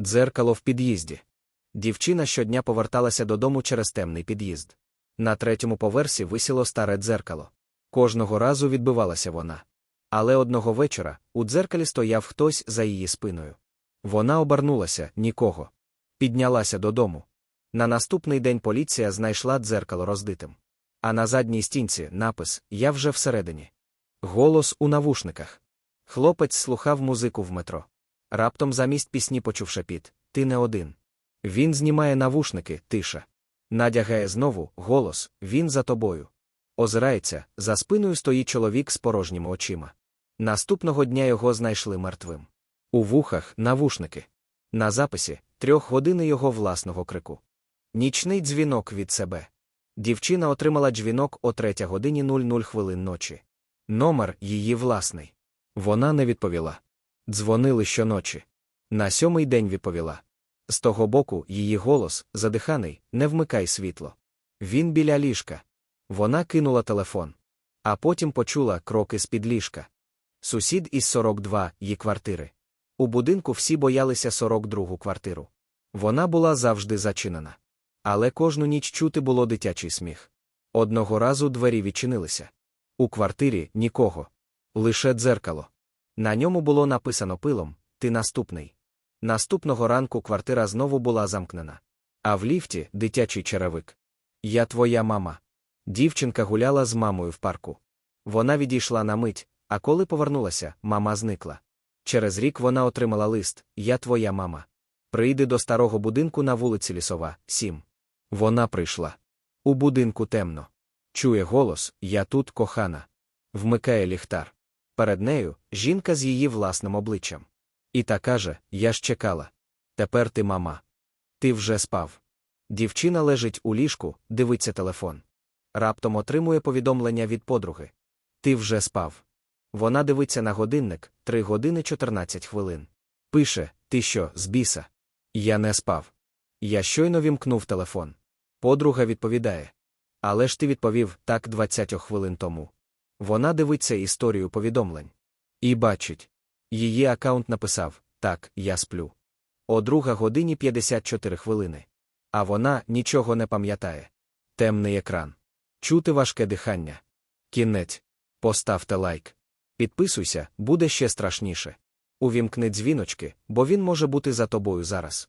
Дзеркало в під'їзді. Дівчина щодня поверталася додому через темний під'їзд. На третьому поверсі висіло старе дзеркало. Кожного разу відбивалася вона. Але одного вечора у дзеркалі стояв хтось за її спиною. Вона обернулася нікого. Піднялася додому. На наступний день поліція знайшла дзеркало роздитим. А на задній стінці напис Я вже всередині. Голос у навушниках. Хлопець слухав музику в метро. Раптом замість пісні почув шепіт Ти не один. Він знімає навушники, тиша. Надягає знову голос Він за тобою. Озирається, за спиною стоїть чоловік з порожніми очима. Наступного дня його знайшли мертвим. У вухах навушники. На записі трьох години його власного крику. Нічний дзвінок від себе. Дівчина отримала дзвінок о 3 годині 00 хвилин ночі. Номер її власний. Вона не відповіла. Дзвонили щоночі. На сьомий день відповіла. З того боку її голос, задиханий, не вмикай світло. Він біля ліжка. Вона кинула телефон. А потім почула кроки з-під ліжка. Сусід із 42 її квартири. У будинку всі боялися 42-гу квартиру. Вона була завжди зачинена. Але кожну ніч чути було дитячий сміх. Одного разу двері відчинилися. У квартирі нікого. Лише дзеркало. На ньому було написано пилом Ти наступний. Наступного ранку квартира знову була замкнена. А в ліфті дитячий черевик. Я твоя мама. Дівчинка гуляла з мамою в парку. Вона відійшла на мить, а коли повернулася, мама зникла. Через рік вона отримала лист Я твоя мама. Прийди до старого будинку на вулиці Лісова, 7. Вона прийшла. У будинку темно. Чує голос Я тут кохана. Вмикає ліхтар. Перед нею жінка з її власним обличчям. І та каже Я ж чекала. Тепер ти мама. Ти вже спав. Дівчина лежить у ліжку, дивиться телефон. Раптом отримує повідомлення від подруги. Ти вже спав. Вона дивиться на годинник 3 години 14 хвилин. Пише Ти що, з біса? Я не спав. Я щойно вімкнув телефон. Подруга відповідає. Але ж ти відповів так 20 хвилин тому. Вона дивиться історію повідомлень. І бачить. Її аккаунт написав Так, я сплю. О друга годині 54 хвилини. А вона нічого не пам'ятає. Темний екран. Чути важке дихання. Кінець. Поставте лайк. Підписуйся, буде ще страшніше. Увімкни дзвіночки, бо він може бути за тобою зараз.